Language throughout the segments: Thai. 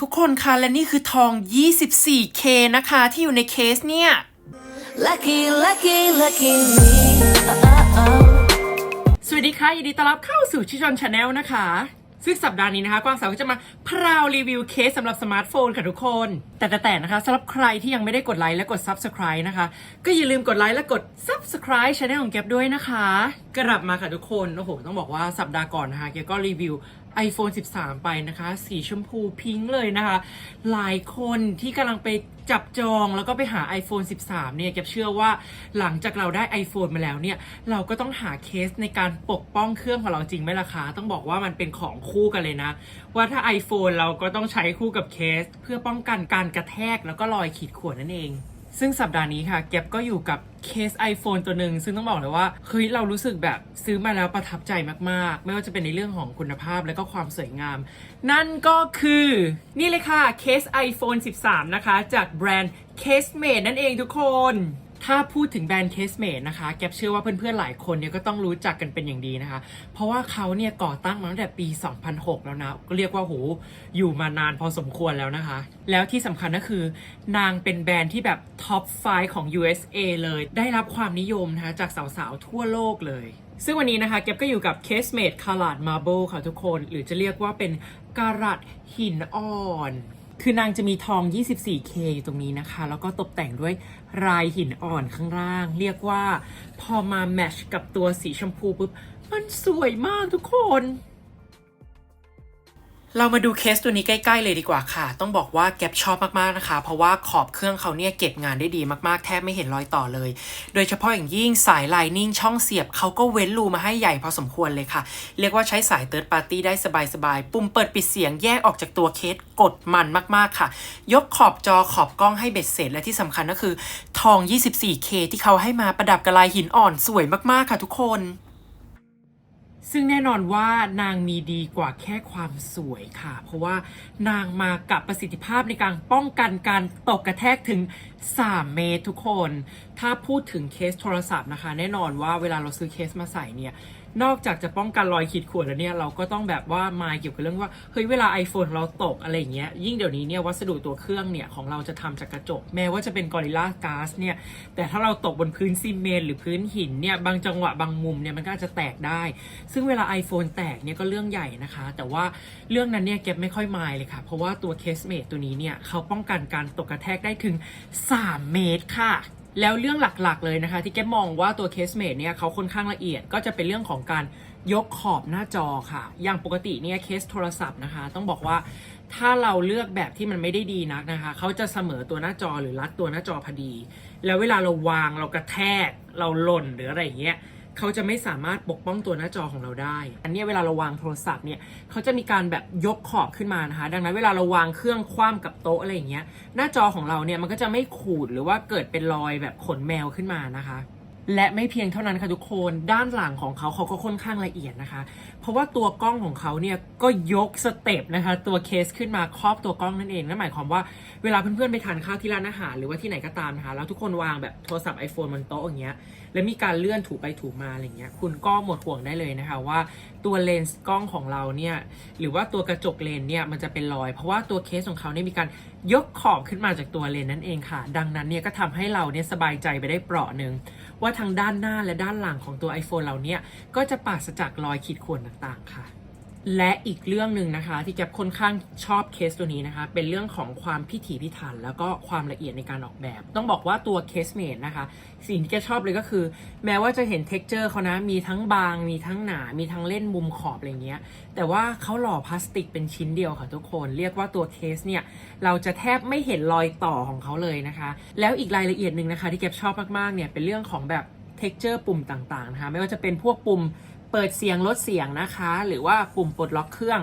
ทุกคนคะและนี่คือทอง 24K นะคะที่อยู่ในเคสเนี่ย Lucky, lucky, lucky me. Oh, oh. สวัสดีค่ะยินดีต้อนรับเข้าสู่ชิชอนชาแนลนะคะ ซึ่งสัปดาห์นี้นะคะ กวางสาวก็จะมาพราวรีวิวเคสสำหรับสมาร์ทโฟนค่ะทุกคน แต่แต่แต่นะคะสำหรับใครที่ยังไม่ได้กดไลค์และกด Subscribe นะคะ ก็อย่าลืมกดไลค์และกด Subscribe ช anel ของแกบด้วยนะคะ กลับมาค่ะทุกคน โอ้โห ต้องบอกว่าสัปดาห์ก่อนนะคะแกก็รีวิว iPhone 13 ไปนะคะ สีชมพูพิงค์เลยนะคะ หลายคนที่กำลังไปจับจองแล้วก็ไปหา iPhone 13 เนี่ยแกเชื่อว่าหลังจากเราได้ iPhone มาแล้วเนี่ย เราก็ต้องหาเคสในการปกป้องเครื่องของเราจริงไหมล่ะคะต้องบอกว่ามันเป็นของคู่กันเลยนะ ว่าถ้า iPhone เราก็ต้องใช้คู่กับเคส เพื่อป้องกันการกระแทกแล้วก็รอยขีดข่วนนั่นเอง ซึ่งสัปดาห์นี้ค่ะแก็บก็อยู่กับเคส iPhone ตัวหนึ่งซึ่งต้องบอกเลยว่าเฮ้ยเรารู้สึกแบบซื้อมาแล้วประทับใจมากๆ ไม่ว่าจะเป็นในเรื่องของคุณภาพและก็ความสวยงาม นั่นก็คือนี่เลยค่ะเคส iPhone 13 นะคะ จากแบรนด์ Casemate นั่นเองทุกคน ถ้าพูดถึงแบรนด์ Casemate นะคะ แกบเชื่อว่าเพื่อนๆหลายคนเนี่ยก็ต้องรู้จักกันเป็นอย่างดีนะคะ เพราะว่าเขาเนี่ยก่อตั้งมาตั้งแต่ปี 2006 แล้วนะ ก็เรียกว่าโหอยู่มานานพอสมควรแล้วนะคะ แล้วที่สำคัญก็คือนางเป็นแบรนด์ที่แบบท็อป5ของ USA เลย ได้รับความนิยมนะคะจากสาวๆ ทั่วโลกเลยซึ่งวันนี้นะคะเก็บก็อยู่กับ Casemate c o l o r Marble ค่ะทุกคน หรือจะเรียกว่าเป็นการัตหินอ่อน คือนางจะมีทอง 24K อยู่ตรงนี้นะคะ แล้วก็ตกแต่งด้วยรายหินอ่อนข้างล่าง เรียกว่าพอมาแมทชกับตัวสีชมพูปุ๊บ มันสวยมากทุกคน เรามาดูเคสตัวนี้ใกล้ๆเลยดีกว่าค่ะ ต้องบอกว่าแก็บชอบมากๆนะคะ เพราะว่าขอบเครื่องเขาเนี่ยเก็บงานได้ดีมากๆ แทบไม่เห็นรอยต่อเลย โดยเฉพาะอย่างยิ่งสายไลนิ่งช่องเสียบเขาก็เว้นรูมาให้ใหญ่พอสมควรเลยค่ะ เรียกว่าใช้สายเติร์ดปาร์ตี้ได้สบายๆ ปุ่มเปิดปิดเสียงแยกออกจากตัวเคสกดมันมากๆค่ะ ยกขอบจอขอบกล้องให้เบ็ดเสร็จและที่สำคัญก็คือ ทอง 24K ที่เขาให้มาประดับกับลายหินอ่อนสวยมากๆค่ะทุกคน ซึ่งแน่นอนว่านางมีดีกว่าแค่ความสวยค่ะ เพราะว่านางมากับประสิทธิภาพในการป้องกันการตกกระแทกถึง 3 เมตรทุกคน ถ้าพูดถึงเคสโทรศัพท์นะคะ แน่นอนว่าเวลาเราซื้อเคสมาใส่เนี่ย นอกจากจะป้องกันรอยขีดข่วนแล้วเนี่ยเราก็ต้องแบบว่ามายเกี่ยวกับเรื่องว่าเฮ้ยเวลา iPhone เราตกอะไรอย่างเงี้ยยิ่งเดี๋ยวนี้เนี่ยวัสดุตัวเครื่องเนี่ยของเราจะทำจากกระจก แม้ว่าจะเป็นกอริลลาก๊าซเนี่ยแต่ถ้าเราตกบนพื้นซีเมนต์หรือพื้นหินเนี่ยบางจังหวะบางมุมเนี่ยมันก็อาจจะแตกได้ ซึ่งเวลา iPhone แตกเนี่ยก็เรื่องใหญ่นะคะ แต่ว่าเรื่องนั้นเนี่ยเก็บไม่ค่อยมายเลยค่ะ เพราะว่าตัวเคสเมดตัวนี้เนี่ยเขาป้องกันการตกกระแทกได้ถึง 3 เมตรค่ะ แล้วเรื่องหลักๆเลยนะคะ ที่แกมองว่าตัวเคสเมดเนี่ยเขาค่อนข้างละเอียดก็จะเป็นเรื่องของการยกขอบหน้าจอค่ะ อย่างปกติเนี่ยเคสโทรศัพท์นะคะ ต้องบอกว่าถ้าเราเลือกแบบที่มันไม่ได้ดีนักนะคะ เขาจะเสมอตัวหน้าจอหรือรัดตัวหน้าจอพอดี แล้วเวลาเราวางเรากระแทกเราหล่นหรืออะไรอย่างเงี้ย เขาจะไม่สามารถปกป้องตัวหน้าจอของเราได้ อันนี้เวลาเราวางโทรศัพท์เนี่ยเขาจะมีการแบบยกขอบขึ้นมานะคะ ดังนั้นเวลาเราวางเครื่องคว่ำกับโต๊ะอะไรอย่างเงี้ย หน้าจอของเราเนี่ยมันก็จะไม่ขูดหรือว่าเกิดเป็นรอยแบบขนแมวขึ้นมานะคะ และไม่เพียงเท่านั้นค่ะทุกคนด้านหลังของเขาเขาก็ค่อนข้างละเอียดนะคะ เพราะว่าตัวกล้องของเขาเนี่ยก็ยกสเต็ปนะคะ ตัวเคสขึ้นมาครอบตัวกล้องนั่นเองนั่นหมายความว่าเวลาเพื่อนๆไปทานข้าวที่ร้านอาหารหรือว่าที่ไหนก็ตามนะคะแล้วทุกคนวางแบบโทรศัพท์ iPhone บนโต๊ะอย่างเงี้ยแล้วมีการเลื่อนถูไปถูมาอะไรเงี้ยคุณก็หมดห่วงได้เลยนะคะว่าตัวเลนส์กล้องของเราเนี่ยหรือว่าตัวกระจกเลนส์เนี่ยมันจะเป็นรอย เพราะว่าตัวเคสของเขาเนี่ยมีการยกขอบขึ้นมาจากตัวเลนส์นั่นเองค่ะ ดังนั้นเนี่ยก็ทำให้เราเนี่ยสบายใจไปได้เปราะหนึ่งว่าทางด้านหน้าและด้านหลังของตัว iPhone เราเนี่ยก็จะปราศจากรอยขีดข่วนต่างๆค่ะ และอีกเรื่องหนึ่งนะคะ ที่แกบค่อนข้างชอบเคสตัวนี้นะคะ เป็นเรื่องของความพิถีพิถัน แล้วก็ความละเอียดในการออกแบบ ต้องบอกว่าตัวเคสเมดนะคะ สิ่งที่แกชอบเลยก็คือ แม้ว่าจะเห็นเท็กเจอร์เขานะมีทั้งบาง มีทั้งหนา มีทั้งเล่นมุมขอบอะไรเงี้ย แต่ว่าเขาหล่อพลาสติกเป็นชิ้นเดียวค่ะทุกคน เรียกว่าตัวเคสเนี่ยเราจะแทบไม่เห็นรอยต่อของเขาเลยนะคะ แล้วอีกรายละเอียดหนึ่งนะคะ ที่แกบชอบมากๆเนี่ยเป็นเรื่องของแบบเท็กเจอร์ปุ่มต่างๆนะคะไม่ว่าจะเป็นพวกปุ่ม เปิดเสียงลดเสียงนะคะ หรือว่าปุ่มปลดล็อกเครื่อง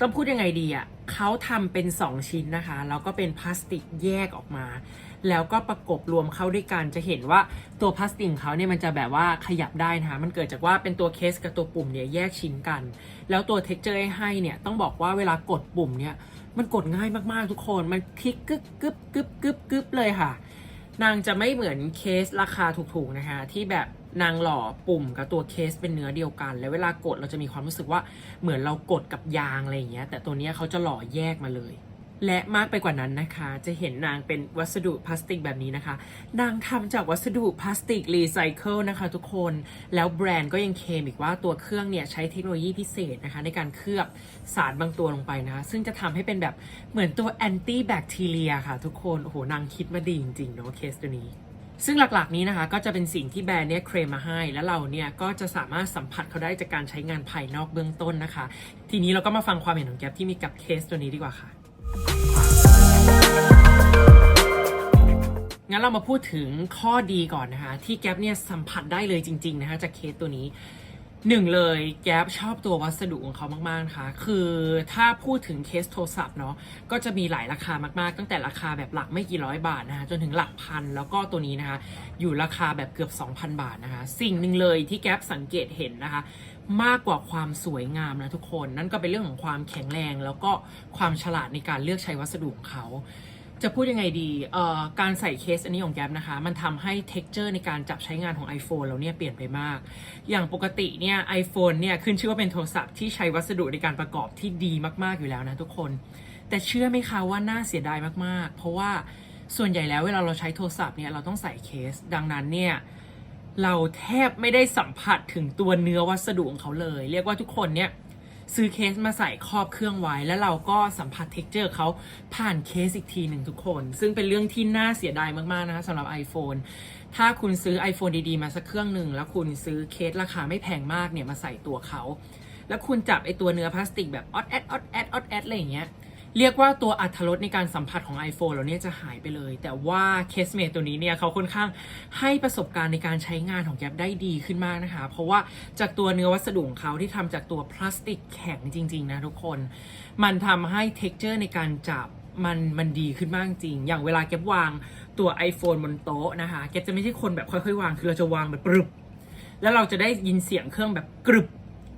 ต้องพูดยังไงดีอะ่ะเขาทำเป็น 2 ชิ้นนะคะ แล้วก็เป็นพลาสติกแยกออกมา แล้วก็ประกบรวมเข้าด้วยกันจะเห็นว่าตัวพลาสติกเขาเนี่ยมันจะแบบว่าขยับได้นะคะมันเกิดจากว่าเป็นตัวเคสกับตัวปุ่มเนี่ยแยกชิ้นกัน แล้วตัวเท็กเจอร์ให้เนี่ยต้องบอกว่าเวลากดปุ่มเนี่ยมันกดง่ายมากๆทุกคน มันคลิกกึ๊บกึ๊บกึ๊บกึ๊บกึ๊บเลยค่ะ นางจะไม่เหมือนเคสราคาถูกๆนะคะ ที่แบบนางหล่อปุ่มกับตัวเคสเป็นเนื้อเดียวกัน แล้วเวลากดเราจะมีความรู้สึกว่าเหมือนเรากดกับยางอะไรอย่างเงี้ย แต่ตัวนี้เขาจะหล่อแยกมาเลย และมากไปกว่านั้นนะคะ จะเห็นนางเป็นวัสดุพลาสติกแบบนี้นะคะ นางทำจากวัสดุพลาสติกรีไซเคิลนะคะทุกคน แล้วแบรนด์ก็ยังเคลมอีกว่าตัวเครื่องเนี่ยใช้เทคโนโลยีพิเศษนะคะ ในการเคลือบสารบางตัวลงไปนะคะ ซึ่งจะทำให้เป็นแบบเหมือนตัวแอนตี้แบคทีเรียค่ะทุกคน โอ้โห นางคิดมาดีจริงๆเนาะเคสตัวนี้ซึ่งหลักๆนี้นะคะก็จะเป็นสิ่งที่แบรนด์เนี่ยเคลมมาให้ แล้วเราเนี่ยก็จะสามารถสัมผัสเขาได้จากการใช้งานภายนอกเบื้องต้นนะคะ ทีนี้เราก็มาฟังความเห็นของแก๊ปที่มีกับเคสตัวนี้ดีกว่าค่ะ งั้นเรามาพูดถึงข้อดีก่อนนะคะ ที่แก๊ปเนี่ยสัมผัสได้เลยจริง ๆ นะคะจากเคสตัวนี้หนึ่งเลยแก๊ปชอบตัววัสดุของเขามาก ๆ นะคะ คือถ้าพูดถึงเคสโทรศัพท์เนาะก็จะมีหลายราคามาก ๆ ตั้งแต่ราคาแบบหลักไม่กี่ร้อยบาทนะคะจนถึงหลักพัน แล้วก็ตัวนี้นะคะ อยู่ราคาแบบเกือบ 2,000 บาทนะคะ สิ่งหนึ่งเลยที่แก๊ปสังเกตเห็นนะคะ มากกว่าความสวยงามนะทุกคน นั่นก็เป็นเรื่องของความแข็งแรง แล้วก็ความฉลาดในการเลือกใช้วัสดุของเขา จะพูดยังไงดีเอ่อการใส่เคสอันนี้ของแก๊ปนะคะ มันทำให้ t e x t อร์ในการจับใช้งานของ iPhone เราเนี่ยเปลี่ยนไปมาก อย่างปกติเนี่ย iPhone เนี่ยขึ้นชื่อว่าเป็นโทรศัพท์ที่ใช้วัสดุในการประกอบที่ดีมากๆอยู่แล้วนะทุกคน แต่เชื่อไหมคะว่าน่าเสียดายมากๆ เพราะว่าส่วนใหญ่แล้วเวลาเราใช้โทรศัพท์เนี่ยเราต้องใส่เคส ดังนั้นเนี่ย เราแทบไม่ได้สัมผัสถึงตัวเนื้อวัสดุของเขาเลย เรียกว่าทุกคนเนี่ยซื้อเคสมาใส่ครอบเครื่องไว้ แล้วเราก็สัมผัสเท็กเจอร์เขาผ่านเคสอีกทีหนึ่งทุกคน ซึ่งเป็นเรื่องที่น่าเสียดายมาก ๆ นะคะสำหรับ iPhone ถ้าคุณซื้อ iPhone ดีๆ มาสักเครื่องหนึ่ง แล้วคุณซื้อเคสราคาไม่แพงมากเนี่ยมาใส่ตัวเขา แล้วคุณจับไอตัวเนื้อพลาสติกแบบออดแอดออดแอดออดแอดอะไรอย่างเงี้ย เรียกว่าตัวอัตรสในการสัมผัสของ iPhone เราเนี่ยจะหายไปเลย แต่ว่าเคสเม e ตัวนี้เนี่ยเขาค่อนข้างให้ประสบการณ์ในการใช้งานของแก๊ปได้ดีขึ้นมากนะคะ เพราะว่าจากตัวเนื้อวัสดุของเขาที่ทำจากตัวพลาสติกแข็งจริง ๆ นะทุกคน มันทำให้ t e x t อร์ในการจับมันมันดีขึ้นมากจริง อย่างเวลาแก๊ปวางตัว iPhone บนโต๊ะนะคะ แก๊ปจะไม่ใช่คนแบบค่อยๆ วาง คือเราจะวางแบบปรึบ แล้วเราจะได้ยินเสียงเครื่องแบบกรึบ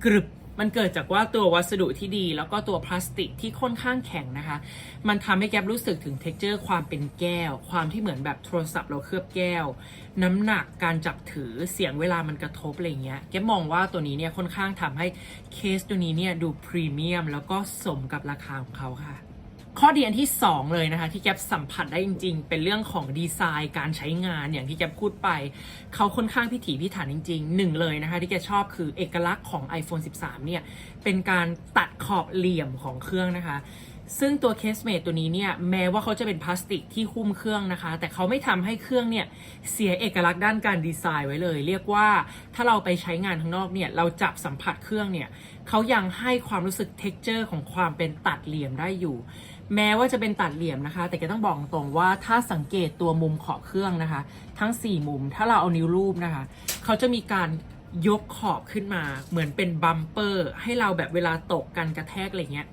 กรึบ มันเกิดจากว่าตัววัสดุที่ดี แล้วก็ตัวพลาสติกที่ค่อนข้างแข็งนะคะ มันทำให้แก๊บรู้สึกถึงเท็กเจอร์ความเป็นแก้ว ความที่เหมือนแบบโทรศัพท์เราเคลือบแก้ว น้ำหนักการจับถือเสียงเวลามันกระทบอะไรเงี้ยแก๊บมองว่าตัวนี้เนี่ยค่อนข้างทำให้เคสตัวนี้เนี่ยดูพรีเมียมแล้วก็สมกับราคาของเขาค่ะ ข้อดีอันที่ 2 เลยนะคะ ที่แก๊ปสัมผัสได้จริง ๆ เป็นเรื่องของดีไซน์การใช้งานอย่างที่แก๊ปพูดไป เขาค่อนข้างพิถีพิถันจริงๆหนึ่งเลยนะคะ ที่แกชอบคือเอกลักษณ์ของ iPhone 13 เนี่ย เป็นการตัดขอบเหลี่ยมของเครื่องนะคะ ซึ่งตัวเคสเม e ตัวนี้เนี่ย แม้ว่าเขาจะเป็นพลาสติกที่หุ้มเครื่องนะคะ แต่เขาไม่ทำให้เครื่องเนี่ย เสียเอกลักษณ์ด้านการดีไซน์ไว้เลย เรียกว่าถ้าเราไปใช้งานข้างนอกเนี่ยเราจับสัมผัสเครื่องเนี่ยเขายังให้ความรู้สึกเท็กเจอร์ของความเป็นตัดเหลี่ยมได้อยู่ แม้ว่าจะเป็นตัดเหลี่ยมนะคะ แต่ก็ต้องบอกตรงว่าถ้าสังเกตตัวมุมขอบเครื่องนะคะ ทั้ง 4 มุม ถ้าเราเอานิ้วรูปนะคะ เขาจะมีการยกขอบขึ้นมา เหมือนเป็นบัมเปอร์ ให้เราแบบเวลาตกกันกระแทกอะไรเงี้ย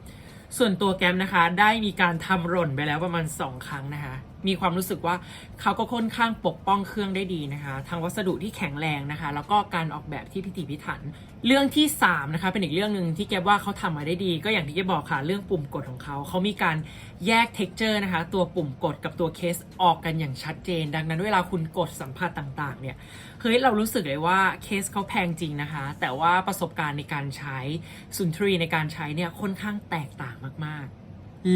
ส่วนตัวแกมนะคะ ได้มีการทำหล่นไปแล้วประมาณ 2 ครั้งนะคะ มีความรู้สึกว่าเขาก็ค่อนข้างปกป้องเครื่องได้ดีนะคะ ทางวัสดุที่แข็งแรงนะคะ แล้วก็การออกแบบที่พิถีพิถัน เรื่องที่3นะคะเป็นอีกเรื่องหนึ่งที่แกว่าเขาทำมาได้ดี ก็อย่างที่แกบอกค่ะเรื่องปุ่มกดของเขาเขามีการแยกเท็กเจอร์นะคะ ตัวปุ่มกดกับตัวเคสออกกันอย่างชัดเจน ดังนั้นเวลาคุณกดสัมผัสต่างๆเนี่ยเฮ้ยเรารู้สึกเลยว่าเคสเขาแพงจริงนะคะ แต่ว่าประสบการณ์ในการใช้สุนทรีในการใช้เนี่ยค่อนข้างแตกต่างมากๆ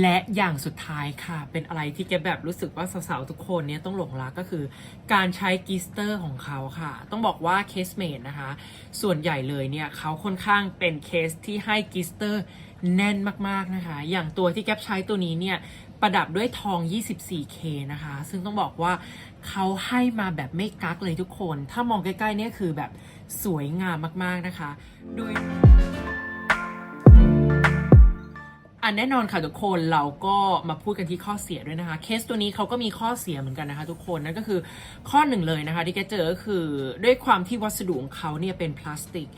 และอย่างสุดท้ายค่ะเป็นอะไรที่แกแบบรู้สึกว่าสาวๆทุกคนเนี่ยต้องหลงรักก็คือ การใช้กิสเตอร์ของเขาค่ะ ต้องบอกว่าเคสเมดนะคะ ส่วนใหญ่เลยเนี่ยเขาค่อนข้างเป็นเคสที่ให้กิสเตอร์แน่นมากๆนะคะ อย่างตัวที่แกใช้ตัวนี้เนี่ยประดับด้วยทอง 24K นะคะ ซึ่งต้องบอกว่าเขาให้มาแบบไม่กักเลยทุกคน ถ้ามองใกล้ๆเนี่ยคือแบบสวยงามมากๆนะคะ โดย อันแน่นอนค่ะทุกคนเราก็มาพูดกันที่ข้อเสียด้วยนะคะ เคสตัวนี้เขาก็มีข้อเสียเหมือนกันนะคะ ทุกคนนั่นก็คือข้อหนึ่งเลยนะคะ ที่แกเจอก็คือด้วยความที่วัสดุของเขาเนี่ยเป็นพลาสติก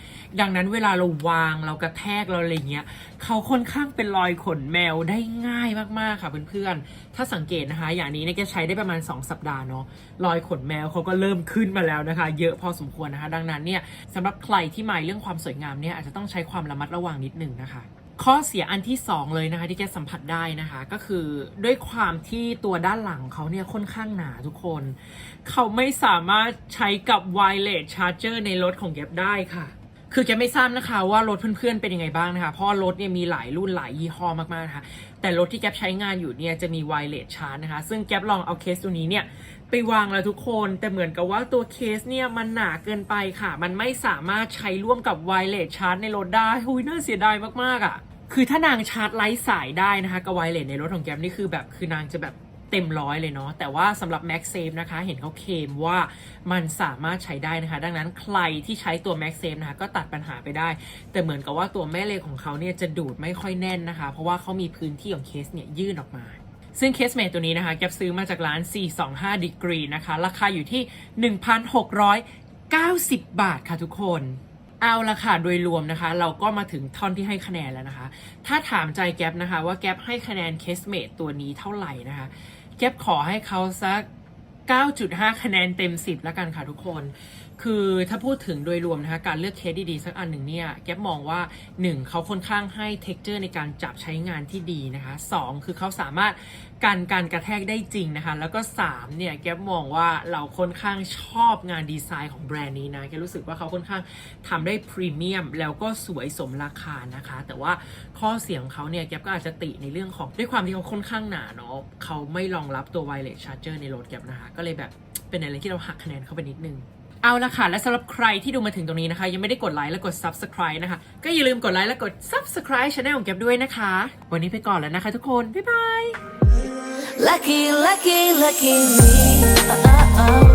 ดังนั้นเวลาเราวางเรากระแทกเราอะไรเงี้ยเขาค่อนข้างเป็นรอยขนแมวได้ง่ายมากๆค่ะเพื่อนๆถ้าสังเกตนะคะ อย่างนี้เนี่ยแกใช้ได้ประมาณ 2 สัปดาห์เนาะรอยขนแมวเขาก็เริ่มขึ้นมาแล้วนะคะ เยอะพอสมควรนะคะ ดังนั้นเนี่ยสำหรับใครที่หมายเรื่องความสวยงามเนี่ยอาจจะต้องใช้ความระมัดระวังนิดหนึ่งนะคะ ข้อเสียอันที่ 2 เลยนะคะที่แกสัมผัสได้นะคะ ก็คือด้วยความที่ตัวด้านหลังเขาเนี่ยค่อนข้างหนาทุกคน เขาไม่สามารถใช้กับ wireless charger ในรถของแกได้ค่ะ คือแกไม่ทราบนะคะว่ารถเพื่อนๆเป็นยังไงบ้างนะคะ เพราะรถเนี่ยมีหลายรุ่นหลายยี่ห้อมากๆนะคะแต่รถที่แกใช้งานอยู่เนี่ยจะมีไวเลสชาร์จนะคะ ซึ่งแกลองเอาเคสตัวนี้เนี่ยไปวางแล้วทุกคนแต่เหมือนกับว่าตัวเคสเนี่ยมันหนาเกินไปค่ะ มันไม่สามารถใช้ร่วมกับไวเลสชาร์จในรถได้หุยน่าเสียดายมากๆอะ คือถ้านางชาร์จไร้สายได้นะคะกับไวเลสในรถของแกปนี่คือแบบคือนางจะแบบเต็มร้อยเลยเนาะแต่ว่าสำหรับ Max Safe นะคะ เห็นเขาเคลมว่ามันสามารถใช้ได้นะคะ ดังนั้นใครที่ใช้ตัว Max Safe นะคะ ก็ตัดปัญหาไปได้ แต่เหมือนกับว่าตัวแม่เหล็กของเขาเนี่ยจะดูดไม่ค่อยแน่นนะคะ เพราะว่าเขามีพื้นที่ของเคสเนี่ยยื่นออกมาซึ่งเคสเมทตัวนี้นะคะแกซื้อมาจากร้าน 425 degree นะคะ ราคาอยู่ที่ 1,690 บาทค่ะทุกคน เอาละค่ะ โดยรวมนะคะ เราก็มาถึงท่อนที่ให้คะแนนแล้วนะคะ ถ้าถามใจแก๊ปนะคะ ว่าแก๊ปให้คะแนนเคสเมทตัวนี้เท่าไหร่นะคะ แก๊ปขอให้เขาสัก 9.5 คะแนนเต็ม 10 แล้วกันค่ะทุกคน คือถ้าพูดถึงโดยรวมนะคะการเลือกเคสดีๆ สักอันหนึ่งเนี่ยแก๊ปมองว่า 1. เขาค่อนข้างให้ t e x t อร์ในการจับใช้งานที่ดีนะคะ 2. คือเขาสามารถกันการกระแทกได้จริงนะคะ แล้วก็ 3 เนี่ยแก๊ปมองว่าเราค่อนข้างชอบงานดีไซน์ของแบรนด์นี้นะแก๊ปรู้สึกว่าเขาค่อนข้างทำได้พรีเมียมแล้วก็สวยสมราคานะคะ แต่ว่าข้อเสียงของเขาเนี่ยแก๊ปก็อาจจะติในเรื่องของด้วยความที่เขาค่อนข้างหนาเนาะเขาไม่รองรับตัว wireless charger ในรถแก๊ปนะคะ ก็เลยแบบเป็นอะไรที่เราหักคะแนนเข้าไปนิดนึง เอาละค่ะ และสำหรับใครที่ดูมาถึงตรงนี้นะคะ ยังไม่ได้กดไลค์และกด subscribe นะคะ ก็อย่าลืมกดไลค์และกด subscribe channel ของแก๊บด้วยนะคะ วันนี้ไปก่อนแล้วนะคะทุกคน บ๊ายบาย Lucky, lucky, lucky me. Oh, oh, oh.